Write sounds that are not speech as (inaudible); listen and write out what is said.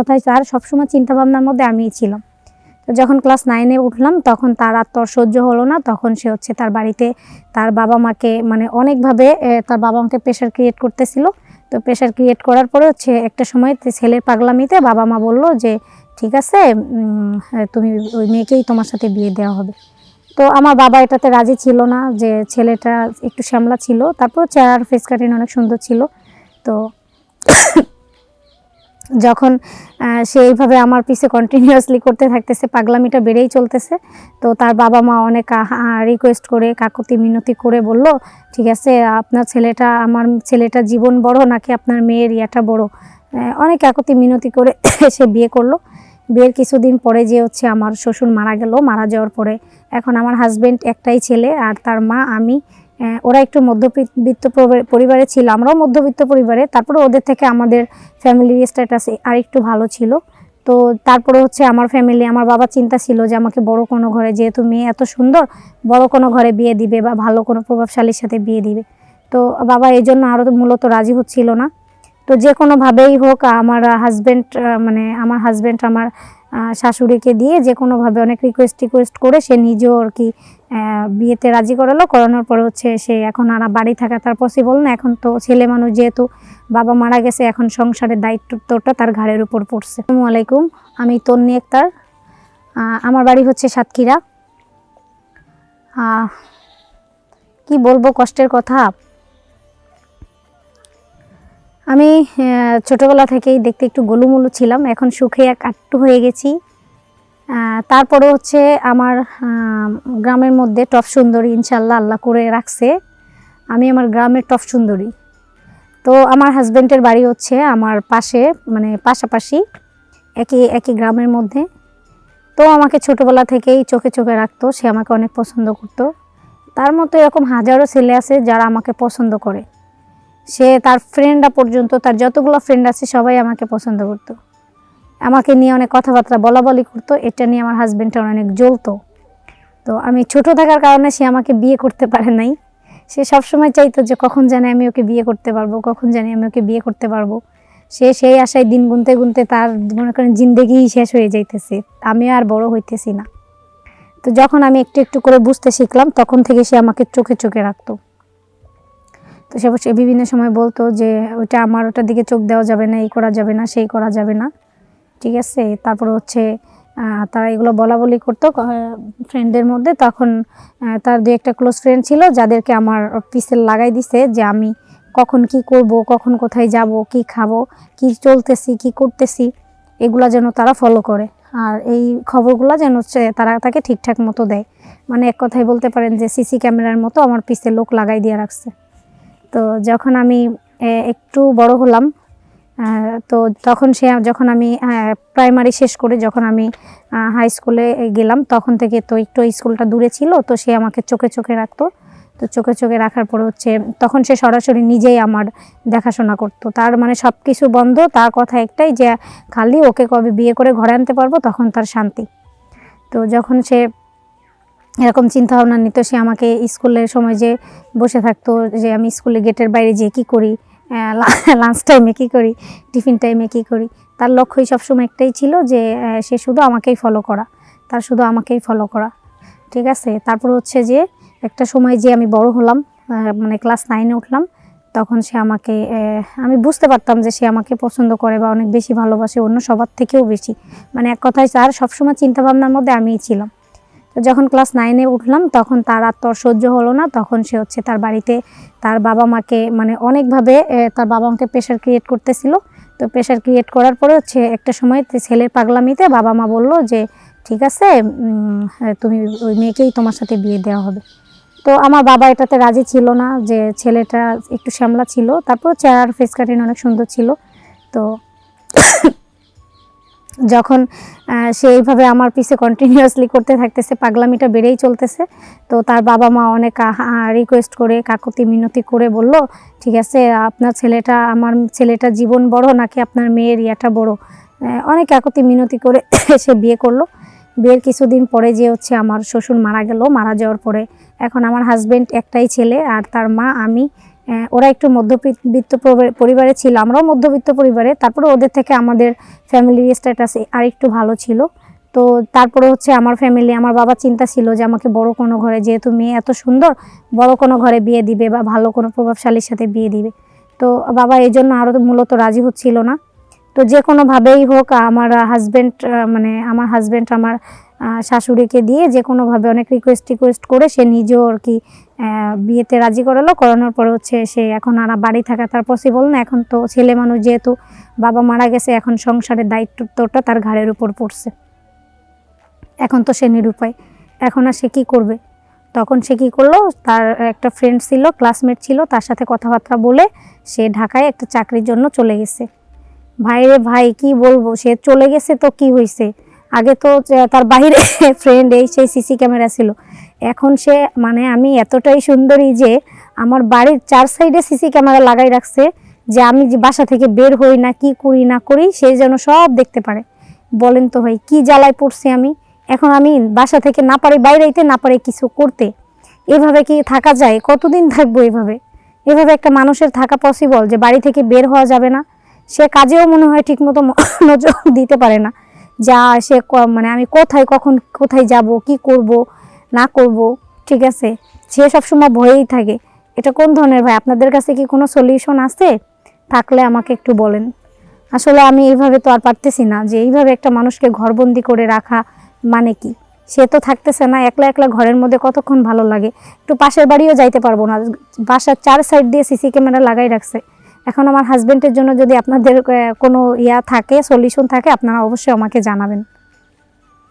কথায় তার সবসময় চিন্তা ভাবনার মধ্যে আমিই ছিলাম। তো যখন ক্লাস নাইনে উঠলাম, তখন তার আর সহ্য হলো না, তখন সে হচ্ছে তার বাড়িতে তার বাবা মাকে মানে অনেকভাবে তার বাবা মাকে প্রেশার ক্রিয়েট করতেছিল। তো প্রেশার ক্রিয়েট করার পরে হচ্ছে একটা সময় ছেলের পাগলামিতে বাবা মা বলল যে, ঠিক আছে তুমি ওই মেয়েকেই তোমার সাথে বিয়ে দেওয়া হবে। তো আমার বাবা এটাতে রাজি ছিল না যে ছেলেটা একটু শ্যামলা ছিল। তারপর চেহারার ফেস কাটিং অনেক সুন্দর ছিল। তো যখন সে এইভাবে আমার পিছে কন্টিনিউয়াসলি করতে থাকতেছে, পাগলামিটা বেড়েই চলতেছে। তো তার বাবা মা অনেক রিকোয়েস্ট করে, কাকতি মিনতি করে বলল, ঠিক আছে, আপনার ছেলেটা, আমার ছেলেটা জীবন বড় নাকি আপনার মেয়ের ইয়াটা বড়? অনেক কাকতি মিনতি করে (coughs) সে বিয়ে করল। বিয়ের কিছুদিন পরে যে হচ্ছে আমার শ্বশুর মারা গেল, মারা যাওয়ার পরে এখন আমার হাজব্যান্ড একটাই ছেলে, আর তার মা, আমি ওরা একটু মধ্যবিত্ত পরিবার- ছিল, আমরাও মধ্যবিত্ত পরিবারে। তারপরে ওদের থেকে আমাদের ফ্যামিলির স্ট্যাটাস আর একটু ভালো ছিল। তো তারপরে হচ্ছে আমার ফ্যামিলি আমার বাবা চিন্তা ছিল যে আমাকে বড় কোনো ঘরে, যেহেতু মেয়ে এত সুন্দর, বড় কোনো ঘরে বিয়ে দিবে বা ভালো কোনো প্রভাবশালীর সাথে বিয়ে দিবে। তো বাবা এই জন্য আরও মূলত রাজি হচ্ছিল না। তো যে কোনোভাবেই হোক, আমার হাজব্যান্ড মানে আমার হাজব্যান্ড আমার শাশুড়িকে দিয়ে যে কোনোভাবে অনেক রিকোয়েস্ট টিকোয়েস্ট করে সে নিজেও আর কি বিয়েতে রাজি করালো। করানোর পরে হচ্ছে সে এখন আর বাড়ি থাকা তার পসিবল না। এখন তো ছেলে মানুষ যেহেতু বাবা মারা গেছে এখন সংসারের দায়িত্বটা তার ঘাড়ের উপর পড়ছে। আলাইকুম আমি তন্নি আক্তার। আহ, আমার বাড়ি হচ্ছে সাতক্ষীরা। কি বলব কষ্টের কথা? আমি ছোটবেলা থেকেই দেখতে একটু গোলুমুলু ছিলাম। এখন সুখে এক আট্টু হয়ে গেছি। তারপরে হচ্ছে আমার গ্রামের মধ্যে টপ সুন্দরী ইনশাল্লাহ আল্লাহ করে রাখছে। আমি আমার গ্রামের টপ সুন্দরী। তো আমার হাজব্যান্ডের বাড়ি হচ্ছে আমার পাশে মানে পাশাপাশি একই একই গ্রামের মধ্যে। তো আমাকে ছোটবেলা থেকেই চোখে চোখে রাখতো, সে আমাকে অনেক পছন্দ করতো। তার মতো এরকম হাজারো ছেলে আছে যারা আমাকে পছন্দ করে। সে তার ফ্রেন্ডরা পর্যন্ত, তার যতগুলো ফ্রেন্ড আছে সবাই আমাকে পছন্দ করতো। আমাকে নিয়ে অনেক কথাবার্তা বলা বলি করতো, এটা নিয়ে আমার হাজব্যান্ডটা অনেক জ্বলতো। তো আমি ছোট থাকার কারণে সে আমাকে বিয়ে করতে পারে নাই। সে সবসময় চাইতো যে কখন জানি আমি ওকে বিয়ে করতে পারব, কখন জানি আমি ওকে বিয়ে করতে পারব। সে সেই আশায় দিন গুনতে গুনতে তার মনে করেন জিন্দেগি শেষ হয়ে যাইতেছে, আমি আর বড় হইতেছি না। তো যখন আমি একটু একটু করে বুঝতে শিখলাম, তখন থেকে সে আমাকে চোখে চোখে রাখতো। তো সে সে বিভিন্ন সময় বলতো যে, ওইটা আমার, ওটার দিকে চোখ দেওয়া যাবে না, এই করা যাবে না, সেই করা যাবে না। ঠিক আছে? তারপর হচ্ছে তারা এগুলো বলা বলি করতো ফ্রেন্ডদের মধ্যে। তখন তার দু একটা ক্লোজ ফ্রেন্ড ছিল, যাদেরকে আমার পিসে লাগাই দিছে যে আমি কখন কি করব, কখন কোথায় যাব, কি খাব, কি চলতেছি, কি করতেছি, এগুলা যেন তারা ফলো করে। আর এই খবরগুলো যেন হচ্ছে তারা তাকে ঠিকঠাক মতো দেয়। মানে এক কথায় বলতে পারেন যে সিসি ক্যামেরার মতো আমার পিসে লোক লাগাই দিয়ে রাখছে। তো যখন আমি একটু বড় হলাম তো তখন সে, যখন আমি প্রাইমারি শেষ করে যখন আমি হাই স্কুলে গেলাম, তখন থেকে তো একটু স্কুলটা দূরে ছিল, তো সে আমাকে চোখে চোখে রাখতো। তো চোখে চোখে রাখার পরে হচ্ছে, তখন সে সরাসরি নিজেই আমার দেখাশোনা করতো। তার মানে সব কিছু বন্ধ, তার কথা একটাই যে, খালি ওকে কবে বিয়ে করে ঘরে আনতে পারব, তখন তার শান্তি। তো যখন সে এরকম চিন্তা ভাবনা নিত, সে আমাকে স্কুলের সময় যে বসে থাকতো, যে আমি স্কুলে গেটের বাইরে যেয়ে কী করি লাঞ্চ টাইমে কী করি? টিফিন টাইমে কী করি? তার লক্ষ্যই সবসময় একটাই ছিল যে সে শুধু আমাকেই ফলো করা। তার শুধু আমাকেই ফলো করা। ঠিক আছে? তারপর হচ্ছে যে, একটা সময় যে আমি বড় হলাম মানে ক্লাস নাইনে উঠলাম, তখন সে আমাকে আমি বুঝতে পারতাম যে সে আমাকে পছন্দ করে বা অনেক বেশি ভালোবাসে, অন্য সবার থেকেও বেশি। মানে এক কথায় তার সবসময় চিন্তা ভাবনার মধ্যে আমিই ছিলাম। যখন ক্লাস নাইনে উঠলাম, তখন তার আর তোর সহ্য হলো না। তখন সে হচ্ছে তার বাড়িতে তার বাবা মাকে মানে অনেকভাবে তার বাবা মাকে প্রেশার ক্রিয়েট করতেছিল। তো প্রেশার ক্রিয়েট করার পরে হচ্ছে একটা সময় তে- ছেলের পাগলামিতে বাবা মা বলল যে, ঠিক আছে তুমি ওই মেয়েকেই তোমার সাথে বিয়ে দেওয়া হবে। তো আমার বাবা এটাতে রাজি ছিল না যে ছেলেটা একটু শ্যামলা ছিল। তারপর চেয়ার ফেস কাটিং অনেক সুন্দর ছিল। তো যখন সে এইভাবে আমার পিছে কন্টিনিউয়াসলি করতে থাকতেছে, পাগলামিটা বেড়েই চলতেছে। তো তার বাবা মা অনেক রিকোয়েস্ট করে, কাকুতি মিনতি করে বলল, ঠিক আছে, আপনার ছেলেটা আমার ছেলেটা জীবন বড় নাকি আপনার মেয়ের ইয়াটা বড়? অনেক কাকতি মিনতি করে (coughs) সে বিয়ে করল। বিয়ের কিছুদিন পরে যে হচ্ছে আমার শ্বশুর মারা গেল, মারা যাওয়ার পরে এখন আমার হাজব্যান্ড একটাই ছেলে, আর তার মা, আমি ওরা একটু মধ্যবিত্ত পরি- পরিবারে ছিল, আমরাও মধ্যবিত্ত পরিবারে। তারপরে ওদের থেকে আমাদের ফ্যামিলির স্ট্যাটাস আর একটু ভালো ছিল। তো তারপরে হচ্ছে আমার ফ্যামিলি আমার বাবা চিন্তা ছিল যে আমাকে বড় কোনো ঘরে, যেহেতু মেয়ে এত সুন্দর, বড় কোনো ঘরে বিয়ে দিবে বা ভালো কোনো প্রভাবশালীর সাথে বিয়ে দিবে। তো বাবা এই জন্য আরও মূলত রাজি হচ্ছিল না। তো যে কোনোভাবেই হোক, আমার হাজব্যান্ড মানে আমার হাজব্যান্ড আমার শাশুড়িকে দিয়ে যে কোনোভাবে অনেক রিকোয়েস্ট টিকোয়েস্ট করে সে নিজেও আর কি বিয়েতে রাজি করালো। করানোর পর হচ্ছে সে এখন আর বাড়ি থাকা তার পসিবল না। এখন তো ছেলে মানুষ যেহেতু বাবা মারা গেছে, এখন সংসারের দায়িত্বটা তার ঘাড়ের উপর পড়ছে। এখন তো সে নিরুপায়। এখন আর সে কী করবে? তখন সে কী করল? তার একটা ফ্রেন্ড ছিল ক্লাসমেট ছিল, তার সাথে কথাবার্তা বলে সে ঢাকায় একটা চাকরির জন্য চলে গেছে। ভাই রে ভাই, কি বলব? সে চলে গেছে তো কি হয়েছে আগে তো তার বাইরে ফ্রেন্ড (laughs) এই সেই সিসি ক্যামেরা ছিল। এখন সে মানে আমি এতটাই সুন্দরী যে আমার বাড়ির চার সাইডে সিসি ক্যামেরা লাগাই রাখছে যে আমি যে বাসা থেকে বের হই না, কি করি না করি, সে যেন সব দেখতে পারে। বলেন তো ভাই, কি জ্বালায় পড়ছি আমি? এখন আমি বাসা থেকে না পারি বাইরেইতে না পারি কিছু করতে। এভাবে কি থাকা যায়? কতদিন থাকব এভাবে? এভাবে একটা মানুষের থাকা পসিবল যে বাড়ি থেকে বের হওয়া যাবে না? সে কাজেও মনে হয় ঠিকমতো (laughs) নজর দিতে পারে না। যা সে মানে আমি কোথায়, কখন, কোথায় যাব, কি করব, না করব, ঠিক আছে? সে সবসময় ভয়েই থাকে। এটা কোন ধরনের ভাই? আপনাদের কাছে কি কোনো সলিউশন আছে? থাকলে আমাকে একটু বলেন। আসলে আমি এইভাবে তো আর পারতেছি না যে এইভাবে একটা মানুষকে ঘরবন্দি করে রাখা মানে কি? সে তো থাকতেছে না, একলা একলা ঘরের মধ্যে কতক্ষণ ভালো লাগে? একটু পাশের বাড়িও যাইতে পারব না। বাসার চার সাইড দিয়ে সিসি ক্যামেরা লাগাই রাখছে। এখন আমার হাজব্যান্ডের জন্য যদি আপনাদের কোনো ইয়া থাকে সলিউশন থাকে, আপনারা অবশ্যই আমাকে জানাবেন।